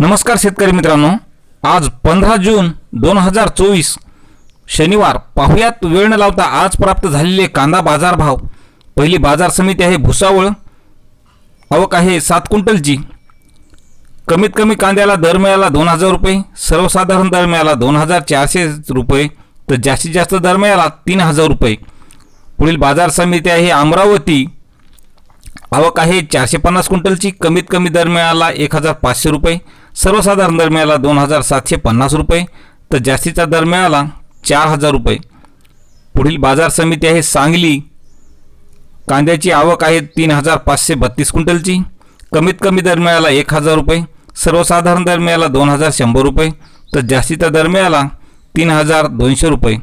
नमस्कार शेतकरी मित्रांनो. आज पंधरा जून दोन हजार चोवीस शनिवार. पाहुयात वेळ न लावता आज प्राप्त झालेले कांदा बाजार भाव. पहिली बाजार समिती आहे भुसावळ. आवक आहे सात क्विंटलची कमीत कमी कांद्याला दर मिळाला दोन हजार रुपये. सर्वसाधारण दर मिळाला दोन हजार चारशे रुपये. तर जास्तीत जास्त दर मिळाला तीन हजार रुपये. पुढील बाजार समिती आहे अमरावती. आवक आहे चारशे पन्नास क्विंटलची कमीत कमी दर मिळाला एक हजार पाचशे रुपये. सर्वसाधारण दर मिळाला दोन हजार सातशे पन्नास रुपये तर जास्तीचा दर मिळाला चार हजार रुपये. पुढील बाजार समिती आहे सांगली. कांद्याची आवक आहे तीन हजार पाचशे बत्तीस क्विंटलची. कमीत कमी दर मिळाला एक हजार रुपये सर्वसाधारण दर मिळाला दोन हजार शंभर रुपये तर जास्तीचा दर मिळाला तीन हजार दोनशे रुपये.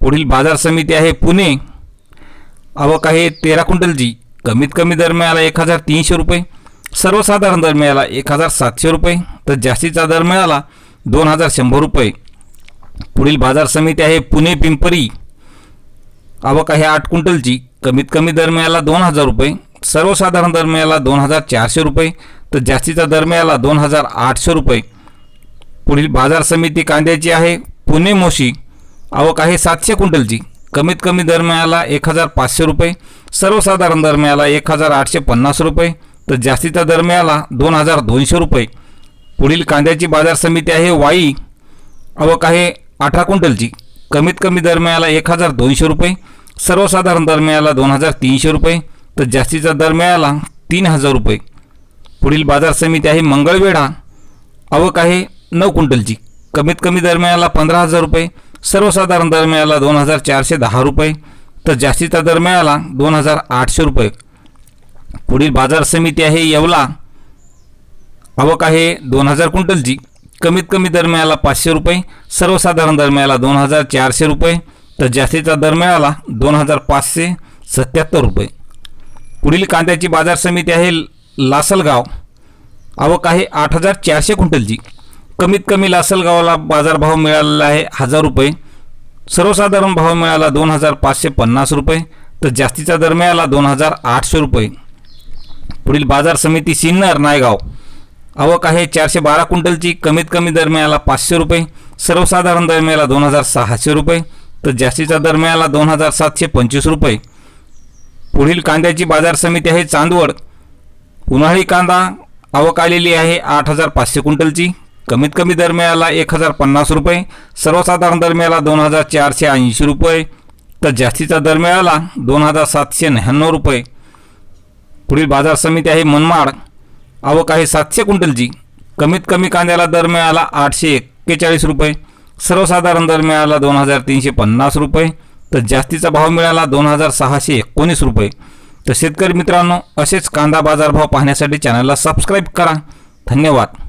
पुढील बाजार समिती आहे पुणे. आवक आहे तेरा क्विंटलची. कमीत कमी दर मिळाला एक हजार तीनशे रुपये सर्वसाधारण दर मिळाला एक हजार सातशे रुपये तर जास्तीचा दर मिळाला दोन हजार शंभर रुपये. पुढील बाजार समिती आहे पुणे पिंपरी. आवक आहे आठ क्विंटलची. कमीत कमी दर मिळाला दोन हजार रुपये. सर्वसाधारण दर मिळाला दोन हजार चारशे रुपये तर जास्तीचा दर मिळाला दोन हजार आठशे रुपये. पुढील बाजार समिती कांद्याची आहे पुणे मोशी. आवक आहे सातशे क्विंटलची. कमीत कमी दर मिळाला एक हजार पाचशे रुपये. सर्वसाधारण दर मिळाला एक हजार आठशे पन्नास रुपये. तर जास्तीचा दर मिळाला दोन हजार दोनशे रुपये. पुढील कांद्याची बाजार समिती आहे वाई. अवक आहे अठरा क्विंटलची. कमीत कमी दर मिळाला एक हजार दोनशे रुपये. सर्वसाधारण दर मिळाला दोन हजार तीनशे रुपये. तर जास्तीचा दर मिळाला तीन हजार रुपये. पुढील बाजार समिती आहे मंगळवेढा. आवक आहे नऊ क्विंटलची. कमीत कमी दर मिळाला पंधरा हजार रुपये. सर्वसाधारण दर मिळाला दोन हजार चारशे दहा रुपये. तर जास्तीचा दर मिळाला दोन हजार आठशे रुपये. पुढील बाजार समिती आहे येवला. आवक आहे दोन हजार क्विंटलची कमीत कमी दर मिळाला पाचशे रुपये सर्वसाधारण दर मिळाला दोन हजार चारशे रुपये तर जास्तीचा दर मिळाला दोन हजार पाचशे सत्याहत्तर रुपये. पुढील कांद्याची बाजार समिती आहे लासलगाव. आवक आहे आठ हजार चारशे क्विंटलची कमीत कमी लासलगावाला बाजारभाव मिळालेला आहे हजार रुपये सर्वसाधारण भाव मिळाला दोन हजार पाचशे पन्नास रुपये तर जास्तीचा दर मिळाला दोन हजार आठशे रुपये. पुढील बाजार समिती सिन्नर नायगाव. आवक आहे चारशे बारा क्विंटलची कमीत कमी दरम्याला पाचशे रुपये. सर्वसाधारण दरम्याला दोन हजार सहाशे रुपये. तर जास्तीचा दरम्याला दोन हजार सातशे पंचवीस रुपये. पुढील कांद्याची बाजार समिती आहे चांदवड. उन्हाळी कांदा आवक आलेली आहे आठ हजार पाचशे क्विंटलची. कमीत कमी दरम्याला एक हजार पन्नास रुपये. सर्वसाधारण दरम्याला दोन हजार चारशे ऐंशी रुपये. तर जास्तीचा दरम्याला दोन हजार सातशे नव्याण्णव रुपये. पुढील बाजार समिती आहे मनमाड. आवक आहे सातशे क्विंटलची कमीत कमी कांद्याला दर मिळाला आठशे एक्केचाळीस रुपये. सर्वसाधारण दर मिळाला दोन हजार तीनशे पन्नास रुपये. तर जास्तीचा भाव मिळाला दोन हजार सहाशे एकोणीस रुपये. तर शेतकरी मित्रांनो असेच कांदा बाजारभाव पाहण्यासाठी चॅनलला सबस्क्राईब करा. धन्यवाद.